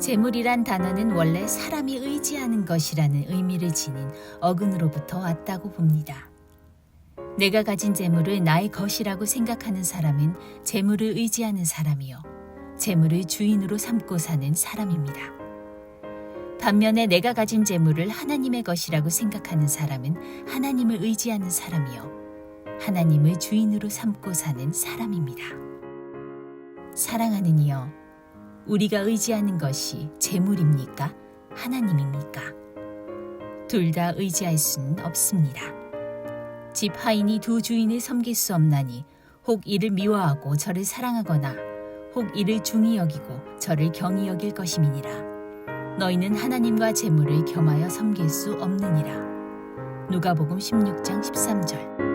재물이란 단어는 원래 사람이 의지하는 것이라는 의미를 지닌 어근으로부터 왔다고 봅니다. 내가 가진 재물을 나의 것이라고 생각하는 사람은 재물을 의지하는 사람이요. 재물을 주인으로 삼고 사는 사람입니다. 반면에 내가 가진 재물을 하나님의 것이라고 생각하는 사람은 하나님을 의지하는 사람이요. 하나님을 주인으로 삼고 사는 사람입니다. 사랑하는 이여, 우리가 의지하는 것이 재물입니까? 하나님입니까? 둘 다 의지할 수는 없습니다. 집 하인이 두 주인을 섬길 수 없나니 혹 이를 미워하고 저를 사랑하거나 혹 이를 중히 여기고 저를 경히 여길 것임이니라. 너희는 하나님과 재물을 겸하여 섬길 수 없느니라. 누가복음 16장 13절.